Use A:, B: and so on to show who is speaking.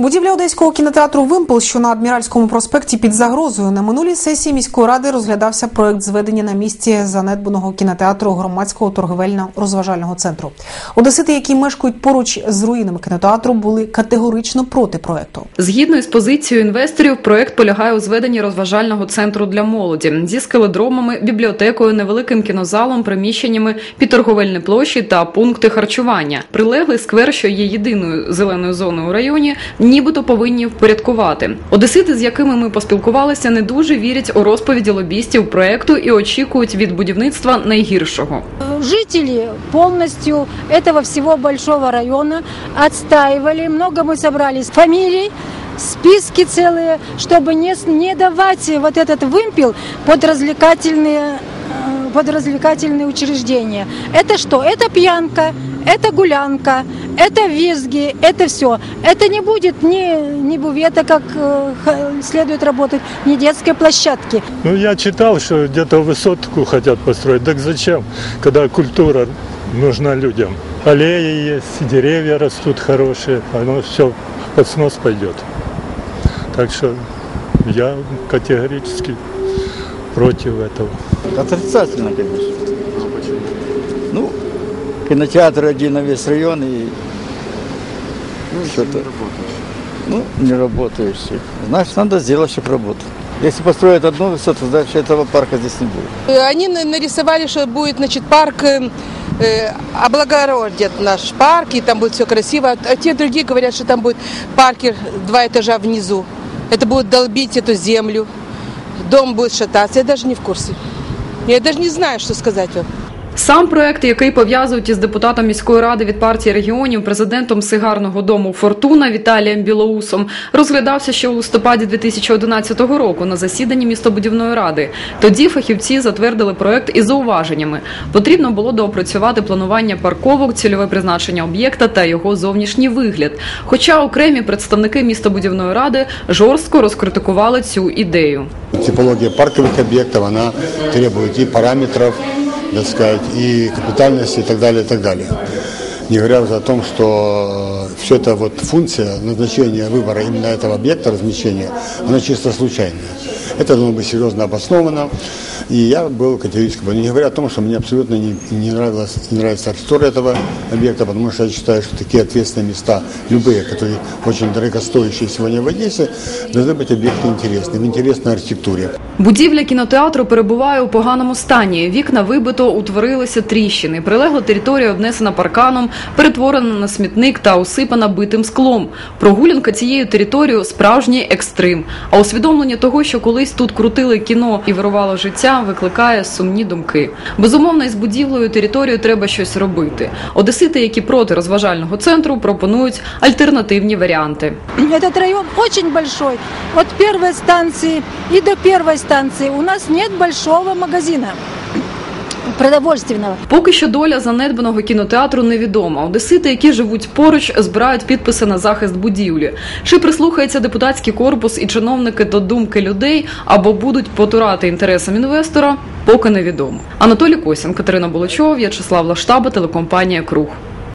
A: Будівля одеського кінотеатру Вимпел, що на адміральському проспекті під загрозою. На минулій сесії міської ради розглядався проект зведення на місці занедбаного кінотеатру громадського торговельно-розважального центру. Одесити, які мешкають поруч з руїнами кінотеатру, були категорично проти проекту.
B: Згідно із позицією інвесторів, проект полягає у зведенні розважального центру для молоді зі скеледромами, бібліотекою, невеликим кінозалом, приміщеннями під торговельні площі та пункти харчування. Прилеглий сквер, що є єдиною зеленою зоною у районі, нібито повинні впорядкувати. Одесити, з якими ми поспілкувалися, не дуже вірять у розповіді лобістів проекту і очікують від будівництва найгіршого.
C: Жители полностью этого всего большого района отстаивали. Много мы собрали фамилий, списки целые, чтобы не, с- не давать вот этот вымпел под развлекательные э, под развлекательные учреждения. Это что? Это пьянка, это гулянка, это визги, это все. Это не будет ни, ни бувета, как э, следует работать, ни детской площадки.
D: Ну, я читал, что где-то высотку хотят построить. Так зачем, когда культура нужна людям? Аллеи есть, деревья растут хорошие, оно все под снос пойдет. Так что я категорически против этого.
E: Отрицательно, конечно. Ну, кинотеатр один на весь район и ну, что-то. Ну, не работаешь. Значит, надо сделать, чтобы работал. Если построят одну высоту, значит этого парка здесь не будет.
F: Они на- нарисовали, что будет, значит, парк э, э, облагородят наш парк, и там будет все красиво. А те другие говорят, что там будет паркер два этажа внизу. Это будет долбить эту землю, дом будет шататься. Я даже не в курсе. Я даже не знаю, что сказать вам.
B: Сам проект, який пов'язують із депутатом міської ради від партії регіонів, президентом сигарного дому Фортуна Віталієм Білоусом, розглядався ще у листопаді 2011 року на засіданні містобудівної ради. Тоді фахівці затвердили проект із зауваженнями. Потрібно було доопрацювати планування парковок, цільове призначення об'єкта та його зовнішній вигляд. Хоча окремі представники містобудівної ради жорстко розкритикували цю ідею.
G: Типология парковых объектов, она требует и параметров, так сказать, и капитальность и так далее, и так далее Не говоря уже о том, что все это вот функция назначения выбора именно этого объекта размещения, она чисто случайная. Это должно быть серьезно обосновано. И я был категорически, против. не говоря о том, что мне абсолютно не, не, нравилась, не нравится архитектура этого объекта, потому что я считаю, что такие ответственные места, любые, которые очень дорогостоящие сегодня в Одессе, должны быть объекты интересные, в интересной архитектуре.
B: Будівля кінотеатру перебуває у поганому стані. Вікна вибито, утворилися тріщини. Прилегла територія обнесена парканом, перетворена на смітник та усипана битим склом. Прогулянка цією територією справжній екстрим. А усвідомлення того, що колись тут крутили кіно і вирувало життя, викликає сумні думки. Безумовно, із будівлею територією треба щось робити. Одесити, які проти розважального центру, пропонують альтернативні варіанти.
C: Этот район очень большой. От первой станции и до первой станции у нас нет большого магазина продовольственного.
B: Поки що доля занедбаного кінотеатру невідома. Одесити, які живуть поруч, збирають підписи на захист будівлі. Чи прислухається депутатський корпус і чиновники до думки людей або будуть потурати інтересам інвестора, поки невідомо. Анатолій Косін, Катерина Болочова, В'ячеслав Лаштаба, телекомпанія Круг.